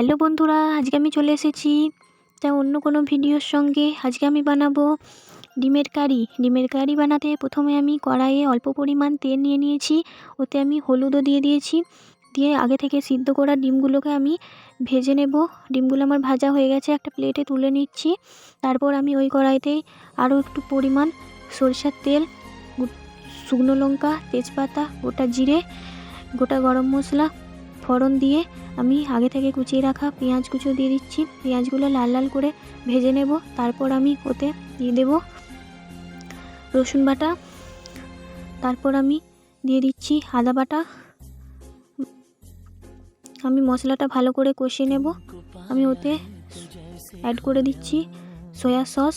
Hello বন্ধুরা, আজকে আমি চলে এসেছি। তা অন্য কোনো ভিডিওর সঙ্গে আজকে আমি বানাবো ডিমের কারি। ডিমের কারি বানাতে প্রথমে আমি কড়াইয়ে অল্প পরিমাণ তেল নিয়ে নিয়েছি। ওতে আমি হলুদও দিয়ে দিয়েছি। দিয়ে আগে থেকে সিদ্ধ করা ডিমগুলোকে আমি ভেজে নেব। ডিমগুলো আমার ভাজা হয়ে গেছে, একটা প্লেটে তুলে নিচ্ছি। তারপর আমি ওই কড়াইতেই আরও একটু পরিমাণ সরষের তেল শুকনো লঙ্কা, তেজপাতা, গোটা জিরে, গোটা গরম মশলা ফোড়ন দিয়ে আমি আগে থেকে কুচিয়ে রাখা পেঁয়াজ কুচো দিয়ে দিচ্ছি। পেঁয়াজগুলো লাল লাল করে ভেজে নেব। তারপর আমি ওতে দিয়ে দেব রসুন বাটা। তারপর আমি দিয়ে দিচ্ছি আদা বাটা। আমি মশলাটা ভালো করে কষিয়ে নেব। আমি ওতে অ্যাড করে দিচ্ছি সয়া সস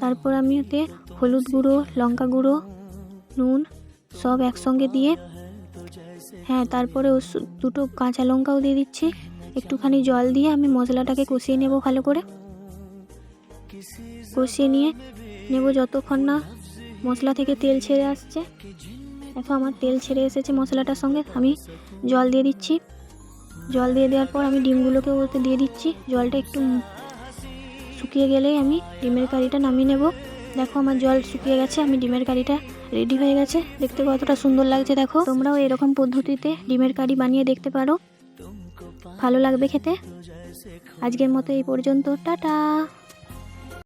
তারপর আমি ওতে হলুদ গুঁড়ো, লঙ্কা গুঁড়ো, নুন সব একসঙ্গে দিয়ে হ্যাঁ তারপরে ও দুটো কাঁচা লঙ্কাও দিয়ে দিচ্ছি। একটুখানি জল দিয়ে আমি মশলাটাকে কষিয়ে নেব ভালো করে। কষিয়ে নিয়ে নেব যতক্ষণ না মশলা থেকে তেল ছেড়ে আসছে। দেখো আমার তেল ছেড়ে এসেছে মশলাটার সঙ্গে। আমি জল দিয়ে দিচ্ছি। জল দিয়ে দেওয়ার পর আমি ডিমগুলোকে ওতে দিয়ে দিচ্ছি। জলটা একটু শুকিয়ে গেলেই আমি ডিমের কারিটা নামিয়ে নেব। দেখো আমার জল শুকিয়ে গেছে, আমি ডিমের কারিটা রেডি হয়ে গেছে। দেখতে কতটা সুন্দর লাগছে দেখো। তোমরাও এরকম পদ্ধতিতে ডিমের কারি বানিয়ে দেখতে পারো। ভালো লাগবে খেতে। আজকের মতো এই পর্যন্ত, টাটা!